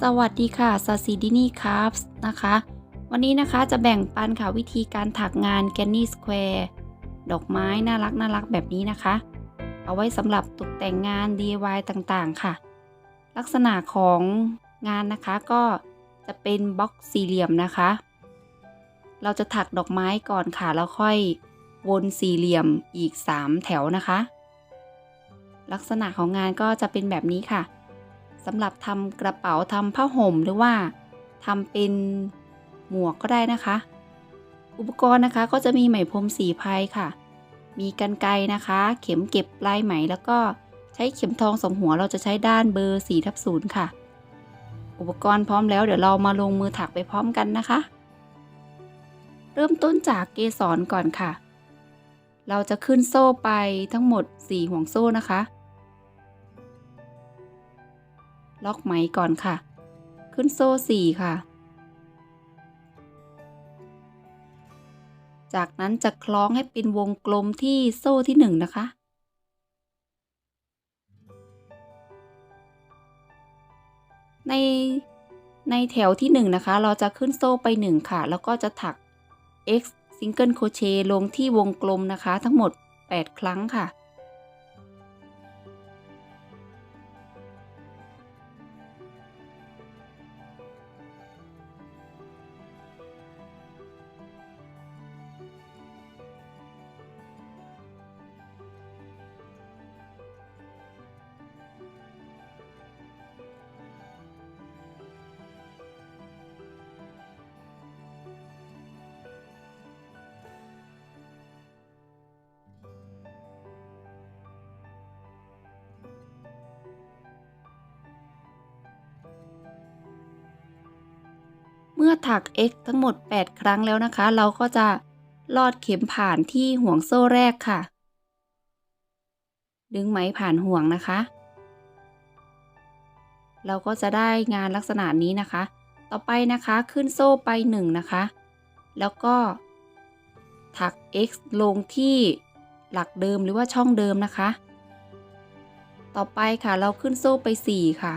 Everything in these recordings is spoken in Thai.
สวัสดีค่ะซาซิดินีครับนะคะ วันนี้นะคะจะแบ่งปันค่ะวิธีการถักงานแกนนี่สแควร์ดอกไม้น่ารักน่ารักแบบนี้นะคะ เอาไว้สำหรับตกแต่งงาน DIY ต่างๆค่ะ ลักษณะของงานนะคะก็จะเป็นบล็อกสี่เหลี่ยมนะคะ เราจะถักดอกไม้ก่อนค่ะ แล้วค่อยวนสี่เหลี่ยมอีก 3 แถวนะคะ ลักษณะของงานก็จะเป็นแบบนี้ค่ะ สำหรับทำกระเป๋าทำผ้าห่มหรือว่าทำเป็นหมวกก็ได้นะคะ อุปกรณ์นะคะก็จะมีไหมพรมสีพายค่ะ มีกันไกนะคะ เข็มเก็บปลายไหมแล้วก็ใช้เข็มทองสองหัวเราจะใช้ด้านเบอร์4ทับศูนย์ค่ะ อุปกรณ์พร้อมแล้วเดี๋ยวเรามาลงมือถักไปพร้อมกันนะคะ เริ่มต้นจากเกสรก่อนค่ะ เราจะขึ้นโซ่ไปทั้งหมด 4 ห่วงโซ่นะคะ ล็อกไหมก่อนค่ะ ขึ้นโซ่ 4 ค่ะ จากนั้นจะคล้องให้เป็นวงกลมที่โซ่ที่ 1 นะคะ ในในแถวที่ 1 นะคะ เราจะขึ้นโซ่ไป 1 ค่ะ แล้วก็จะถัก x ซิงเกิลโคเชต์ลงที่วงกลมนะคะ ทั้งหมด 8 ครั้งค่ะ ถัก x ทั้งหมด 8 ครั้งแล้วนะคะ เราก็จะลอดเข็มผ่านที่ห่วงโซ่แรกค่ะ ดึงไหมผ่านห่วงนะคะ เราก็จะได้งานลักษณะนี้นะคะ ต่อไปนะคะขึ้นโซ่ไป 1 นะคะ แล้วก็ถัก x ลงที่หลักเดิมหรือว่าช่องเดิมนะคะ ต่อไปค่ะเราขึ้นโซ่ไป 4 ค่ะ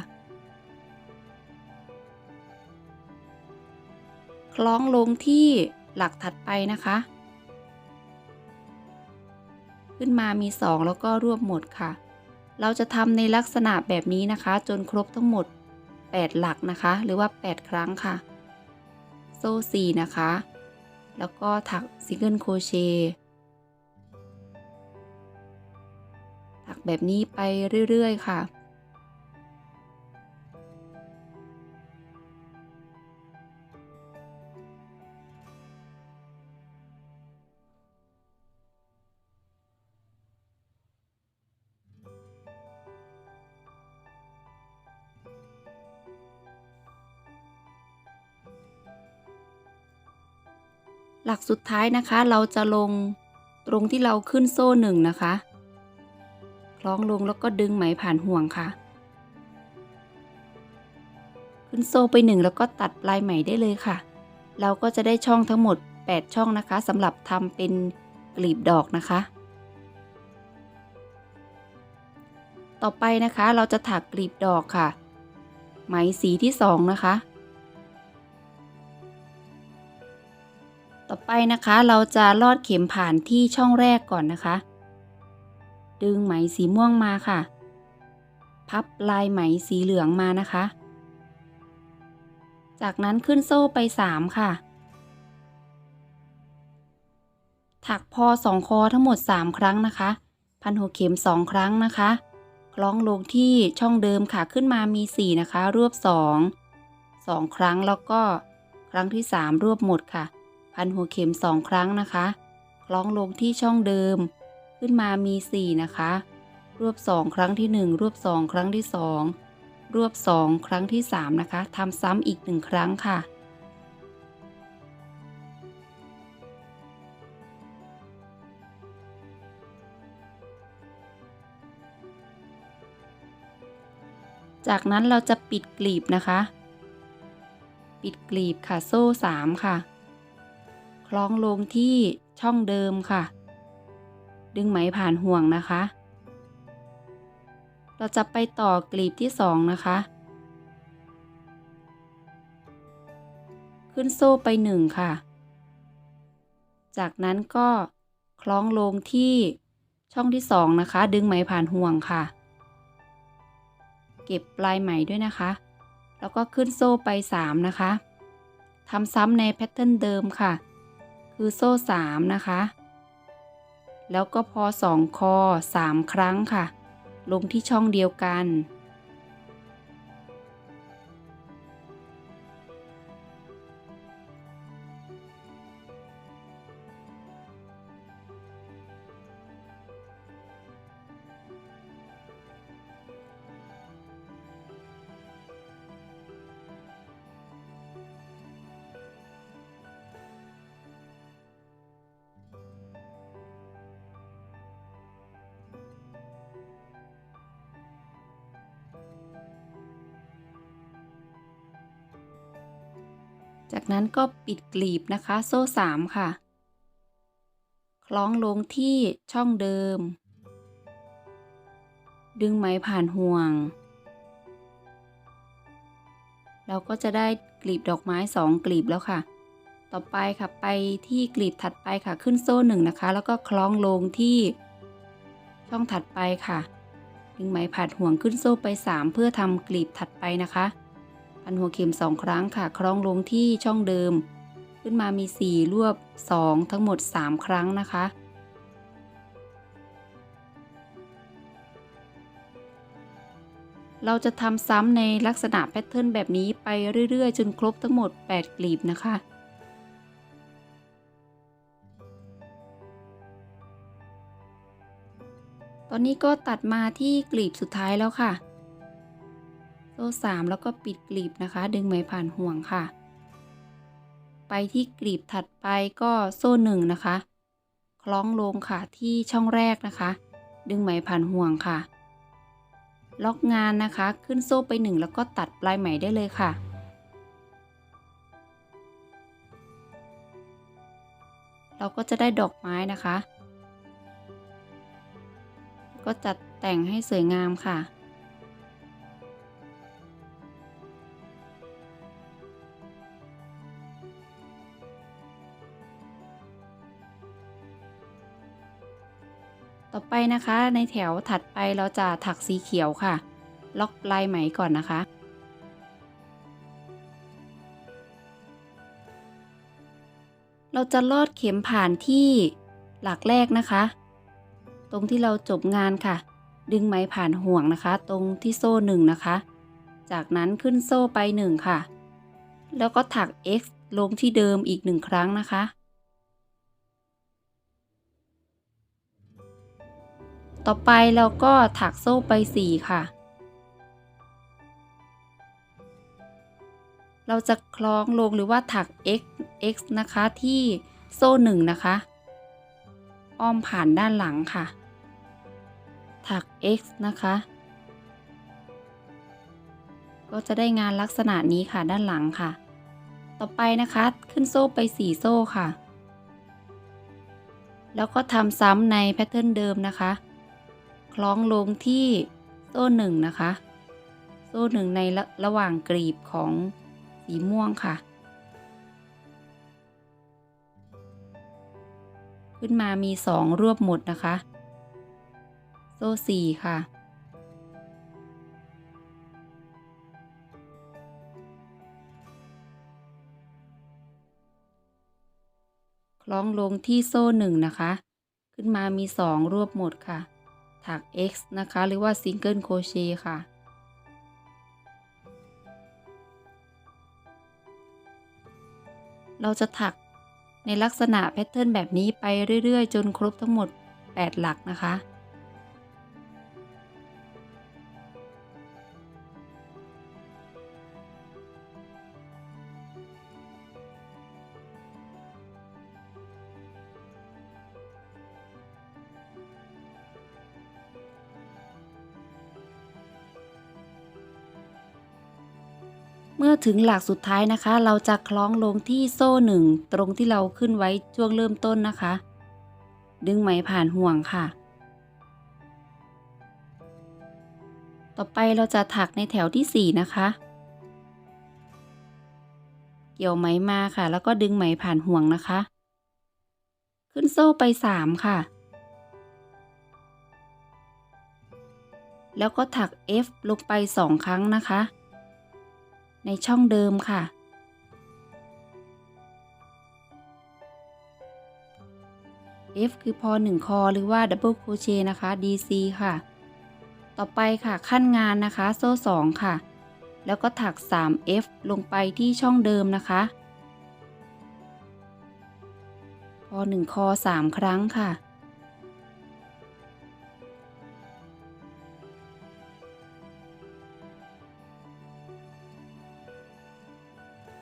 คล้องลงที่หลักถัดไปนะคะ ขึ้นมามี 2 แล้วก็รวบหมดค่ะ เราจะทำในลักษณะแบบนี้นะคะ จนครบทั้งหมด 8 หลักนะคะ หรือว่า 8 ครั้งค่ะ โซ่4นะคะ แล้วก็ถักซิงเกิลโคเชต์ถักแบบนี้ไปเรื่อย ๆ ค่ะ หลักสุดท้ายนะคะ เราจะลงตรงที่เราขึ้นโซ่หนึ่งนะคะ คล้องลงแล้วก็ดึงไหมผ่านห่วงค่ะ ขึ้นโซ่ไปหนึ่งแล้วก็ตัดปลายไหมได้เลยค่ะ เราก็จะได้ช่องทั้งหมด 8 ช่องนะคะสำหรับทำเป็นกลีบดอกนะคะ ต่อไปนะคะเราจะถักกลีบดอกค่ะ ไหมสีที่สองนะคะ ต่อไปนะคะเราจะลอดเข็มผ่านที่ช่องแรกก่อนนะคะ ดึงไหมสีม่วงมาค่ะ พับลายไหมสีเหลืองมานะคะ จากนั้นขึ้นโซ่ไป 3 ค่ะ ถักพอสองคอทั้งหมด 3 ครั้งนะคะ พันหัวเข็ม 2 ครั้งนะคะ คล้องลงที่ช่องเดิมค่ะขึ้นมามี 4 นะคะ รวบ 2 2 ครั้งแล้วก็ครั้งที่ 3 รวบหมดค่ะ พันหัวเข็ม 2 ครั้งนะคะ คล้องลงที่ช่องเดิม ขึ้นมามี 4 นะคะ รวบ 2 ครั้งที่ 1 รวบ 2 ครั้งที่ 2 รวบ 2 ครั้งที่ 3 นะคะทำซ้ำอีก 1 ครั้งค่ะจากนั้นเราจะปิดกลีบนะคะ ปิดกลีบค่ะ โซ่ 3 ค่ะ คล้องลงที่ช่องเดิมค่ะ ดึงไหมผ่านห่วงนะคะ เราจะไปต่อกลีบที่2นะคะ ขึ้นโซ่ไปหนึ่งค่ะ จากนั้นก็คล้องลงที่ช่องที่สองนะคะ ดึงไหมผ่านห่วงค่ะ เก็บปลายไหมด้วยนะคะ แล้วก็ขึ้นโซ่ไปสามนะคะทำซ้ำในแพทเทิร์นเดิมค่ะ คือโซ่สามนะคะ แล้วก็พอสองคอสามครั้งค่ะ ลงที่ช่องเดียวกัน จากนั้นก็ปิดกลีบนะคะ โซ่สามค่ะ คล้องลงที่ช่องเดิม ดึงไหมผ่านห่วง เราก็จะได้กลีบดอกไม้สองกลีบแล้วค่ะ ต่อไปค่ะไปที่กลีบถัดไปค่ะขึ้นโซ่หนึ่งนะคะ แล้วก็คล้องลงที่ช่องถัดไปค่ะ ดึงไหมผ่านห่วงขึ้นโซ่ไป 3 เพื่อทำกลีบถัดไปนะคะ พันหัวเข็มสองครั้งค่ะคล้องลงที่ช่องเดิม ขึ้นมามี 4 รวบ 2 ทั้งหมด 3 ครั้งนะคะเราจะทำซ้ำในลักษณะแพทเทิร์นแบบนี้ไปเรื่อยๆ จนครบทั้งหมด 8 กลีบนะคะ ตอนนี้ก็ตัดมาที่กลีบสุดท้ายแล้วค่ะ โซ่สามแล้วก็ปิดกลีบนะคะ ดึงไหมผ่านห่วงค่ะ ไปที่กลีบถัดไปก็โซ่หนึ่งนะคะ คล้องลงค่ะที่ช่องแรกนะคะ ดึงไหมผ่านห่วงค่ะ ล็อกงานนะคะขึ้นโซ่ไปหนึ่งแล้วก็ตัดปลายไหมได้เลยค่ะเราก็จะได้ดอกไม้นะคะ ก็จัดแต่งให้สวยงามค่ะ ต่อไปนะคะในแถวถัดไปเราจะถักสีเขียวค่ะ ล็อกลายไหมก่อนนะคะ เราจะลอดเข็มผ่านที่หลักแรกนะคะ ตรงที่เราจบงานค่ะ ดึงไหมผ่านห่วงนะคะ ตรงที่โซ่หนึ่งนะคะ จากนั้นขึ้นโซ่ไปหนึ่งค่ะ แล้วก็ถัก x ลงที่เดิมอีกหนึ่งครั้งนะคะ ต่อไปเราก็ถักโซ่ไป 4 ค่ะ เราจะคล้องลงหรือว่าถัก x x นะคะที่โซ่หนึ่งนะคะ อ้อมผ่านด้านหลังค่ะ ถัก x นะคะ ก็จะได้งานลักษณะนี้ค่ะด้านหลังค่ะ ต่อไปนะคะขึ้นโซ่ไป 4 โซ่ค่ะ แล้วก็ทำซ้ำในแพทเทิร์นเดิมนะคะ คล้องลงที่โซ่หนึ่งนะคะ โซ่หนึ่งในระระหว่างกรีบของสีม่วงค่ะ ขึ้นมามีสองรวบหมดนะคะ โซ่สี่ค่ะคล้องลงที่โซ่หนึ่งนะคะ ขึ้นมามีสองรวบหมดค่ะ ถัก X นะคะ หรือว่าซิงเกิลโคเชค่ะ เราจะถักในลักษณะแพทเทิร์นแบบนี้ไปเรื่อย ๆ จนครบทั้งหมด 8 หลักนะคะ อถึงหลักสุดท้ายนะคะ เราจะคล้องลงที่โซ่หนึ่งตรงที่เราขึ้นไว้ช่วงเริ่มต้นนะคะ ดึงไหมผ่านห่วงค่ะ ต่อไปเราจะถักในแถวที่ 4 นะคะ เกี่ยวไหมมาค่ะ แล้วก็ดึงไหมผ่านห่วงนะคะ ขึ้นโซ่ไปสามค่ะ แล้วก็ถัก F ลงไปสองครั้งนะคะ ในช่องเดิมค่ะ F คือพอหนึ่งคอหรือว่า Double Crochet นะคะ DC ค่ะ ต่อไปค่ะขั้นงานนะคะ โซ่สองค่ะ แล้วก็ถัก 3F ลงไปที่ช่องเดิมนะคะพอหนึ่งคอสามครั้งค่ะ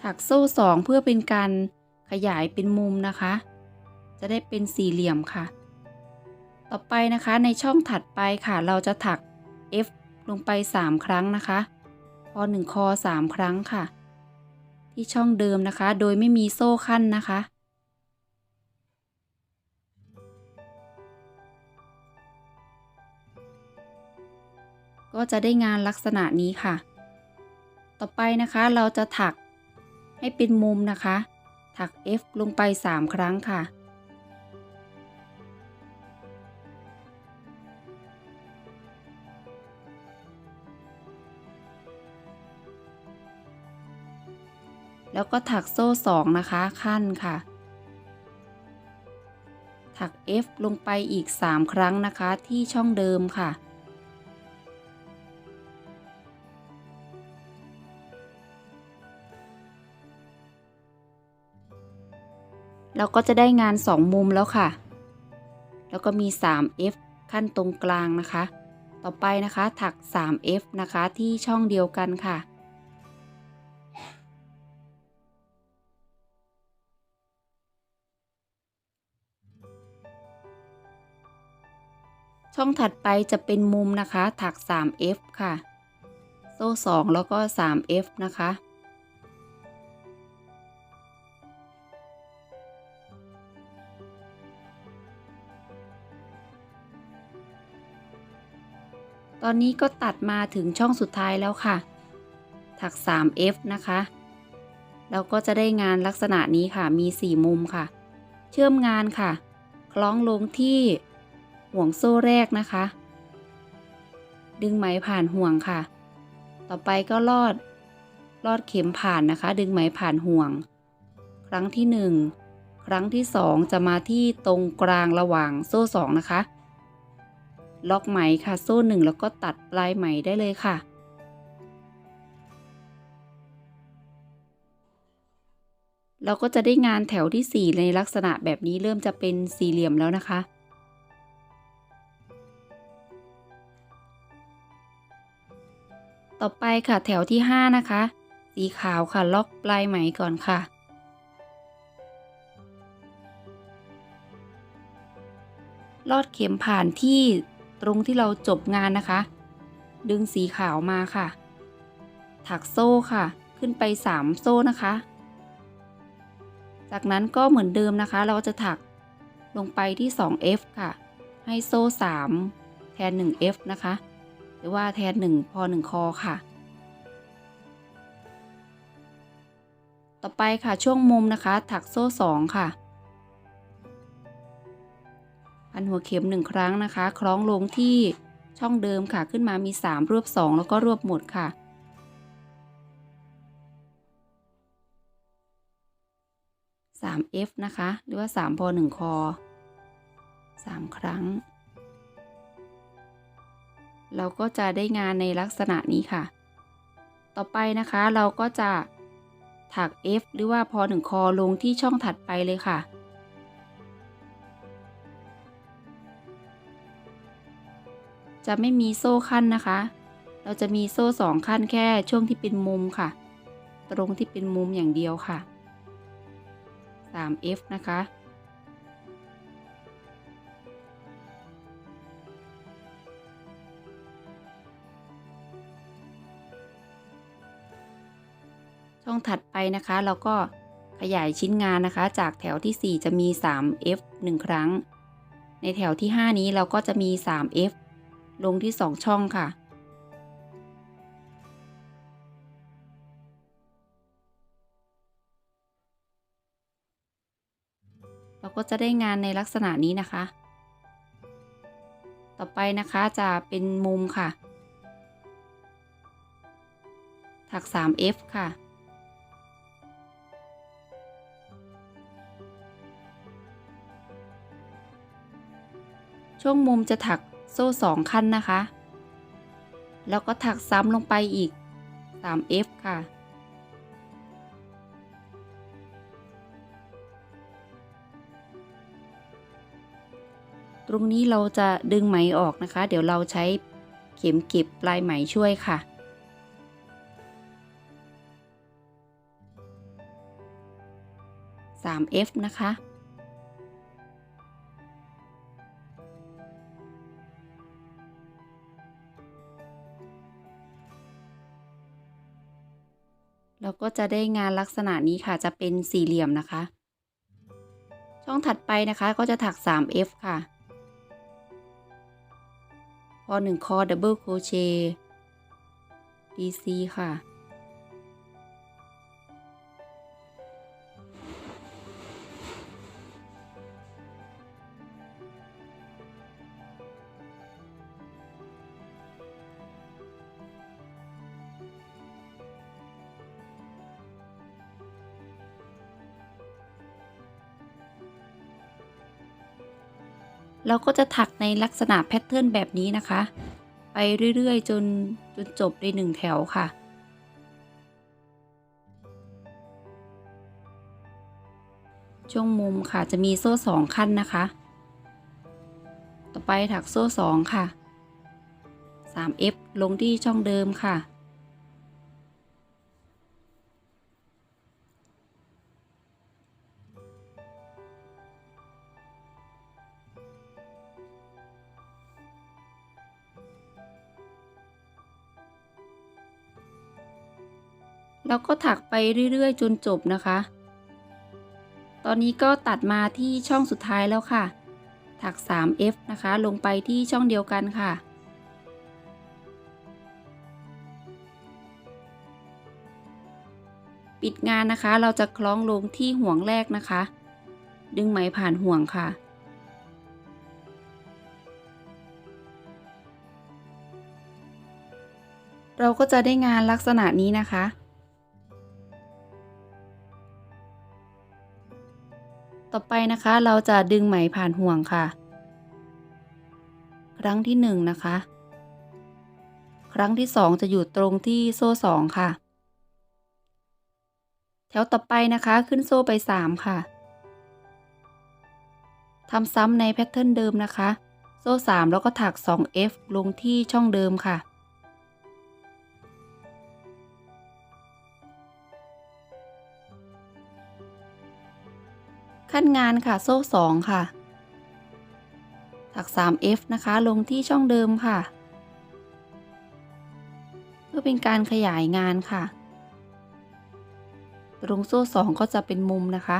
ถักโซ่สองเพื่อเป็นการขยายเป็นมุมนะคะ จะได้เป็นสี่เหลี่ยมค่ะ ต่อไปนะคะในช่องถัดไปค่ะ เราจะถัก F ลงไป 3 ครั้งนะคะพอ1คอ3 ครั้งค่ะ ที่ช่องเดิมนะคะ โดยไม่มีโซ่ขั้นนะคะก็จะได้งานลักษณะนี้ค่ะ ต่อไปนะคะเราจะถัก ให้เป็นมุมนะคะ ถัก F ลงไป 3 ครั้งค่ะ แล้วก็ถักโซ่ 2 นะคะ ขั้นค่ะ ถัก F ลงไปอีก 3 ครั้งนะคะที่ช่องเดิมค่ะ เราก็จะได้งาน 2 มุมแล้วค่ะ แล้วก็มี 3F ขั้นตรงกลางนะคะ ต่อไปนะคะถัก 3F นะคะที่ช่องเดียวกันค่ะ ช่องถัดไปจะเป็นมุมนะคะถัก 3F ค่ะ โซ่ 2 แล้วก็ 3F นะคะ ตอนนี้ก็ตัดมาถึงช่องสุดท้ายแล้วค่ะ ถัก 3F นะคะ แล้วก็จะได้งานลักษณะนี้ค่ะ มี 4 มุมค่ะ เชื่อมงานค่ะ คล้องลงที่ห่วงโซ่แรกนะคะ ดึงไหมผ่านห่วงค่ะ ต่อไปก็ลอด ลอดเข็มผ่านนะคะ ดึงไหมผ่านห่วง ครั้งที่ 1 ครั้งที่ 2 จะมาที่ตรงกลางระหว่างโซ่2นะคะ ล็อกไหมค่ะโซ่หนึ่งแล้วก็ตัดปลายไหมได้เลยค่ะ เราก็จะได้งานแถวที่ 4 ในลักษณะแบบนี้เริ่มจะเป็นสี่เหลี่ยมแล้วนะคะ ต่อไปค่ะแถวที่ 5 นะคะ สีขาวค่ะล็อกปลายไหมก่อนค่ะลอดเข็มผ่านที่ ตรงที่เราจบงานนะคะ ดึงสีขาวมาค่ะ ถักโซ่ค่ะ ขึ้นไป 3 โซ่นะคะ จากนั้นก็เหมือนเดิมนะคะ เราจะถักลงไปที่ 2F ค่ะ ให้โซ่ 3 แทน 1F นะคะ หรือว่าแทน 1 พอ 1 คอค่ะ ต่อไปค่ะช่วงมุมนะคะ ถักโซ่ 2 ค่ะ พันหัวเข็มหนึ่งครั้งนะคะ คล้องลงที่ช่องเดิมค่ะขึ้นมามี 3 รวบ 2 แล้วก็รวบหมดค่ะ 3F นะคะ หรือว่า 3 พอ 1 คอ 3 ครั้ง เราก็จะได้งานในลักษณะนี้ค่ะ ต่อไปนะคะเราก็จะถัก F หรือว่าพอ 1 คอลงที่ช่องถัดไปเลยค่ะ จะไม่มีโซ่ขั้นนะคะ เราจะมีโซ่สองขั้นแค่ช่วงที่เป็นมุมค่ะ ตรงที่เป็นมุมอย่างเดียวค่ะ 3F นะคะ ช่องถัดไปนะคะเราก็ขยายชิ้นงานนะคะ จากแถวที่ 4 จะมี 3F 1 ครั้ง ในแถวที่ 5 นี้เราก็จะมี 3F ลงที่ 2 ช่องค่ะ เราก็จะได้งานในลักษณะนี้นะคะ ต่อไปนะคะจะเป็นมุมค่ะ ถัก 3F ค่ะช่วงมุมจะถัก โซ่สองขั้นนะคะ แล้วก็ถักซ้ำลงไปอีก 3F ค่ะ ตรงนี้เราจะดึงไหมออกนะคะ เดี๋ยวเราใช้เข็มเก็บปลายไหมช่วยค่ะ 3F นะคะ ก็จะได้งานลักษณะนี้ค่ะจะเป็นสี่เหลี่ยมนะคะ ช่องถัดไปนะคะก็จะถัก 3F ค่ะพอ1คอดับเบิลโครเชต์ DC ค่ะ เราก็จะถักในลักษณะแพทเทิร์นแบบนี้นะคะ ไปเรื่อยๆ จนจนจบในหนึ่งแถวค่ะ ช่วงมุมค่ะจะมีโซ่สองขั้นนะคะ ต่อไปถักโซ่สองค่ะ 3F ลงที่ช่องเดิมค่ะ แล้วก็ถักไปเรื่อยๆ จนจบนะคะ ตอนนี้ก็ตัดมาที่ช่องสุดท้ายแล้วค่ะ ถัก 3F นะคะ ลงไปที่ช่องเดียวกันค่ะ ปิดงานนะคะ เราจะคล้องลงที่ห่วงแรกนะคะ ดึงไหมผ่านห่วงค่ะเราก็จะได้งานลักษณะนี้นะคะ ต่อไปนะคะเราจะดึงไหมผ่านห่วงค่ะ ครั้งที่หนึ่งนะคะ ครั้งที่สองจะอยู่ตรงที่โซ่สองค่ะ แถวต่อไปนะคะขึ้นโซ่ไปสามค่ะทำซ้ำในแพทเทิร์นเดิมนะคะ โซ่สามแล้วก็ถัก 2F ลงที่ช่องเดิมค่ะ ขั้นงานค่ะโซ่สองค่ะ ถัก 3F นะคะ ลงที่ช่องเดิมค่ะ เพื่อเป็นการขยายงานค่ะ ตรงโซ่สองก็จะเป็นมุมนะคะ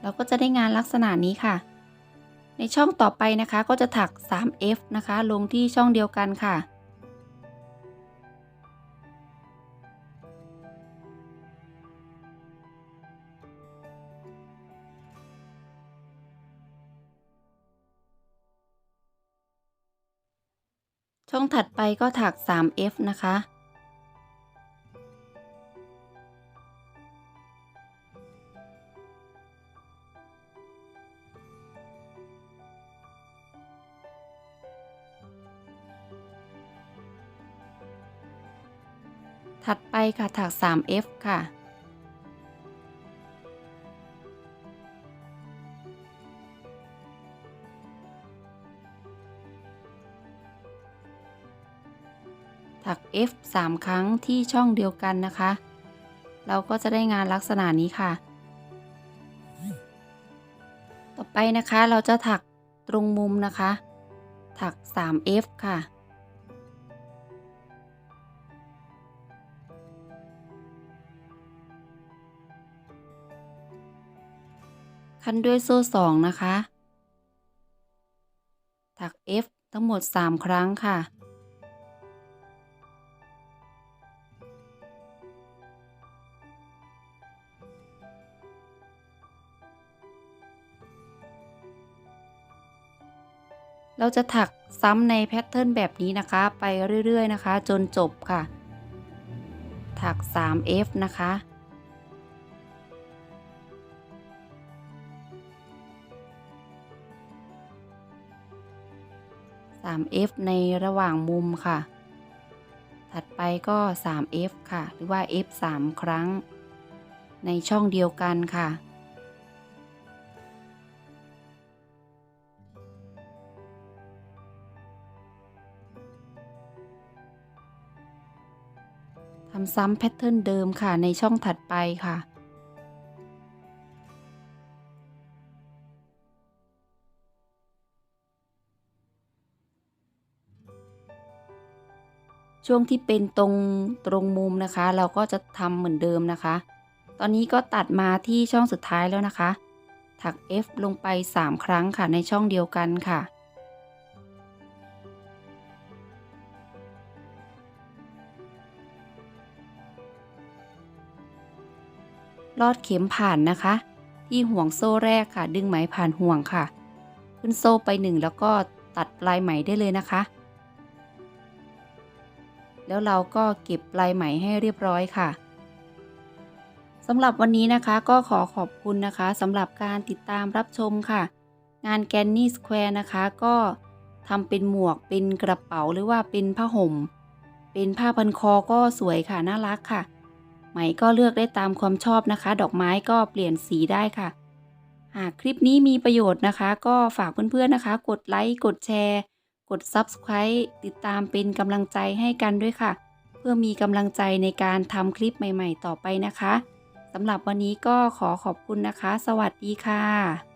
เราก็จะได้งานลักษณะนี้ค่ะ ในช่องต่อไปนะคะก็จะถัก 3F นะคะ ลงที่ช่องเดียวกันค่ะ ช่องถัดไปก็ถัก 3F นะคะ ถัดไปค่ะถัก 3F ค่ะ F 3 ครั้งที่ช่องเดียวกันนะคะ เราก็จะได้งานลักษณะนี้ค่ะ ต่อไปนะคะเราจะถักตรงมุมนะคะ ถัก 3F ค่ะ คันด้วยโซ่สองนะคะ ถัก F ทั้งหมด 3 ครั้งค่ะ เราจะถักซ้ำในแพทเทิร์นแบบนี้นะคะ ไปเรื่อยๆนะคะ จนจบค่ะ ถัก 3F นะคะ 3F ในระหว่างมุมค่ะ ถัดไปก็ 3F ค่ะ หรือว่า F 3 ครั้ง ในช่องเดียวกันค่ะ ทำซ้ำแพทเทิร์นเดิมค่ะในช่องถัดไปค่ะ ช่วงที่เป็นตรงตรงมุมนะคะ เราก็จะทำเหมือนเดิมนะคะ ตอนนี้ก็ตัดมาที่ช่องสุดท้ายแล้วนะคะ ถัก F ลงไป 3 ครั้งค่ะในช่องเดียวกันค่ะ ลอดเข็มผ่านนะคะ ที่ห่วงโซ่แรกค่ะ ดึงไหมผ่านห่วงค่ะ ขึ้นโซ่ไปหนึ่งแล้วก็ตัดปลายไหมได้เลยนะคะ แล้วเราก็เก็บปลายไหมให้เรียบร้อยค่ะสำหรับวันนี้นะคะก็ขอขอบคุณนะคะสำหรับการติดตามรับชมค่ะ งานแกนนี่สแควร์นะคะก็ทำเป็นหมวกเป็นกระเป๋าหรือว่าเป็นผ้าห่ม เป็นผ้าพันคอก็สวยค่ะ น่ารักค่ะ ไหมก็เลือกได้ตามความชอบนะคะ ดอกไม้ก็เปลี่ยนสีได้ค่ะ หากคลิปนี้มีประโยชน์นะคะ ก็ฝากเพื่อนๆนะคะ กดไลค์ กดแชร์ กด Subscribe ติดตามเป็นกำลังใจให้กันด้วยค่ะ เพื่อมีกำลังใจในการทำคลิปใหม่ ๆ ต่อไปนะคะสำหรับวันนี้ก็ขอขอบคุณนะคะ สวัสดีค่ะ